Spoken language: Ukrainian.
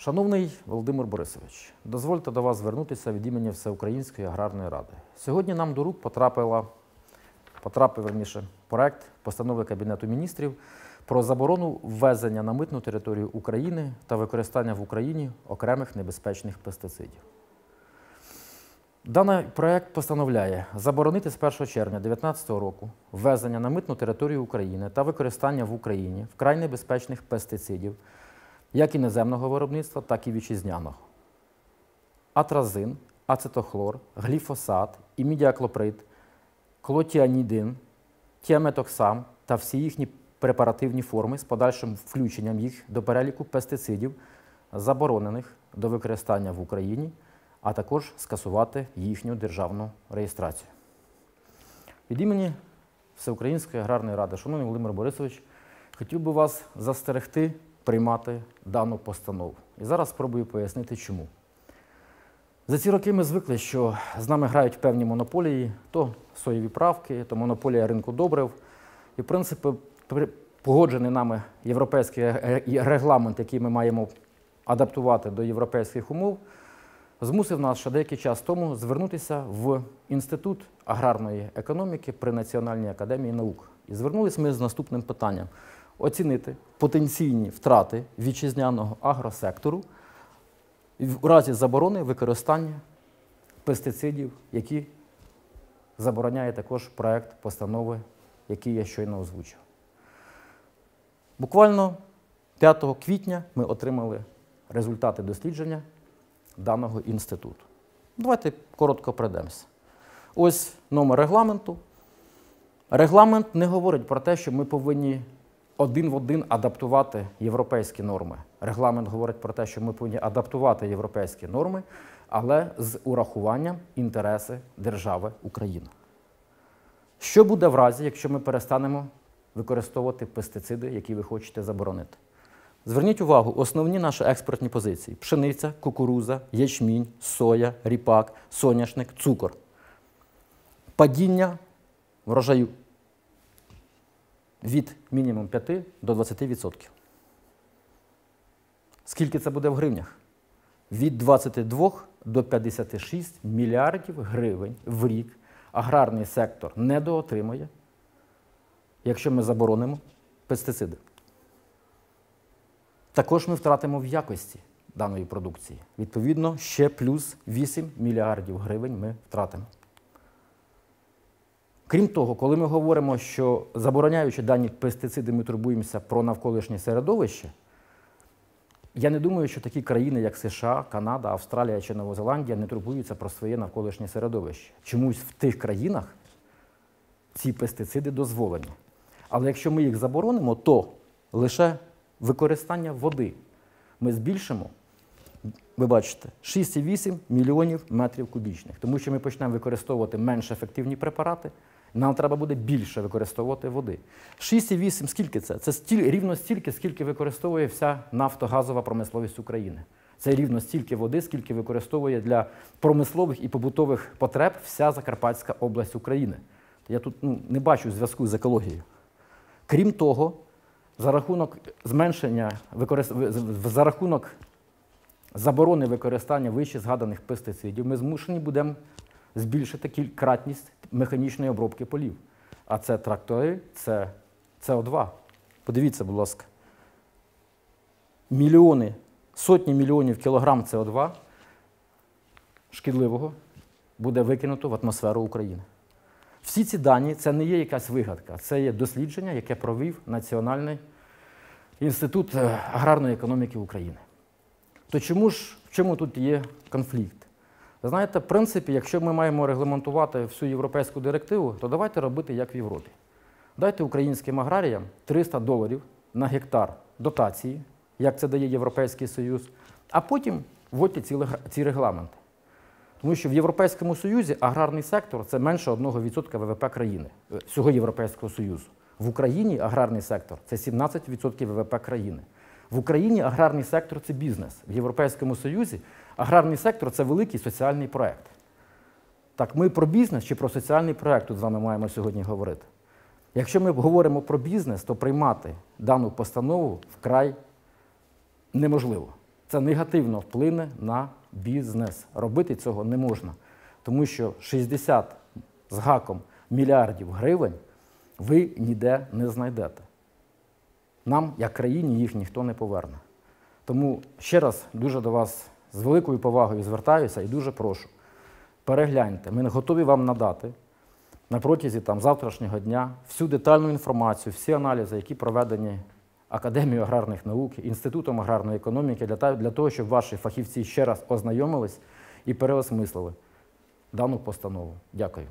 Шановний Володимир Борисович, дозвольте до вас звернутися від імені Всеукраїнської аграрної ради. Сьогодні нам до рук потрапила, потрапив верніше, проект постанови Кабінету міністрів про заборону ввезення на митну територію України та використання в Україні окремих небезпечних пестицидів. Даний проект постановляє заборонити з 1 червня 2019 року ввезення на митну територію України та використання в Україні вкрай небезпечних пестицидів як іноземного виробництва, так і вітчизняного. Атразин, ацетохлор, гліфосат, імідіаклоприд, клотіанідин, тіаметоксам та всі їхні препаративні форми з подальшим включенням їх до переліку пестицидів, заборонених до використання в Україні, а також скасувати їхню державну реєстрацію. Від імені Всеукраїнської аграрної ради, шановний Володимир Борисович, хотів би вас застерегти приймати дану постанову. І зараз спробую пояснити, чому. За ці роки ми звикли, що з нами грають певні монополії, то соєві правки, то монополія ринку добрив. І, в принципі, погоджений нами європейський регламент, який ми маємо адаптувати до європейських умов, змусив нас ще деякий час тому звернутися в Інститут аграрної економіки при Національній академії наук. І звернулися ми з наступним питанням: оцінити потенційні втрати вітчизняного агросектору в разі заборони використання пестицидів, які забороняє також проект постанови, який я щойно озвучив. Буквально 5 квітня ми отримали результати дослідження даного інституту. Давайте коротко пройдемося. Ось номер регламенту. Регламент не говорить про те, що ми повинні один в один адаптувати європейські норми. Регламент говорить про те, що ми повинні адаптувати європейські норми, але з урахуванням інтереси держави Україна. Що буде в разі, якщо ми перестанемо використовувати пестициди, які ви хочете заборонити? Зверніть увагу, основні наші експортні позиції: пшениця, кукуруза, ячмінь, соя, ріпак, соняшник, цукор. Падіння врожаю від мінімум 5 до 20%. Скільки це буде в гривнях? Від 22 до 56 мільярдів гривень в рік аграрний сектор недоотримує, якщо ми заборонимо пестициди. Також ми втратимо в якості даної продукції. Відповідно, ще плюс 8 мільярдів гривень ми втратимо. Крім того, коли ми говоримо, що забороняючи дані пестициди, ми турбуємося про навколишнє середовище, я не думаю, що такі країни, як США, Канада, Австралія чи Новозеландія, не турбуються про своє навколишнє середовище. Чомусь в тих країнах ці пестициди дозволені. Але якщо ми їх заборонимо, то лише використання води ми збільшимо, ви бачите, 6,8 мільйонів метрів кубічних. Тому що ми почнемо використовувати менш ефективні препарати, нам треба буде більше використовувати води. 6,8 скільки це? Це стіль, рівно стільки, скільки використовує вся нафтогазова промисловість України. Це рівно стільки води, скільки використовує для промислових і побутових потреб вся Закарпатська область України. Я тут ну, не бачу зв'язку з екологією. Крім того, за рахунок зменшення за рахунок заборони використання вище згаданих пестицидів, ми змушені будемо збільшити кількратність механічної обробки полів. А це трактори, це СО2. Подивіться, будь ласка. Мільйони, сотні мільйонів кілограм СО2 шкідливого буде викинуто в атмосферу України. Всі ці дані це не є якась вигадка, це є дослідження, яке провів Національний інститут е, аграрної економіки України. То чому ж в чому тут є конфлікт? Ви знаєте, в принципі, якщо ми маємо регламентувати всю європейську директиву, то давайте робити як в Європі. Дайте українським аграріям 300 доларів на гектар дотації, як це дає Європейський Союз, а потім вводьте ці, регламенти. Тому що в Європейському Союзі аграрний сектор це менше 1% ВВП країни, е, всього Європейського Союзу. В Україні аграрний сектор це 17% ВВП країни. В Україні аграрний сектор це бізнес. В Європейському Союзі аграрний сектор це великий соціальний проект. Так, ми про бізнес чи про соціальний проект тут з вами маємо сьогодні говорити. Якщо ми говоримо про бізнес, то приймати дану постанову вкрай неможливо. Це негативно вплине на бізнес. Робити цього не можна, тому що 60 з гаком мільярдів гривень ви ніде не знайдете. Нам, як країні, їх ніхто не поверне. Тому ще раз дуже до вас з великою повагою звертаюся і дуже прошу. Перегляньте, ми готові вам надати на протязі там, завтрашнього дня всю детальну інформацію, всі аналізи, які проведені Академією аграрних наук, Інститутом аграрної економіки, для, того, щоб ваші фахівці ще раз ознайомились і переосмислили дану постанову. Дякую.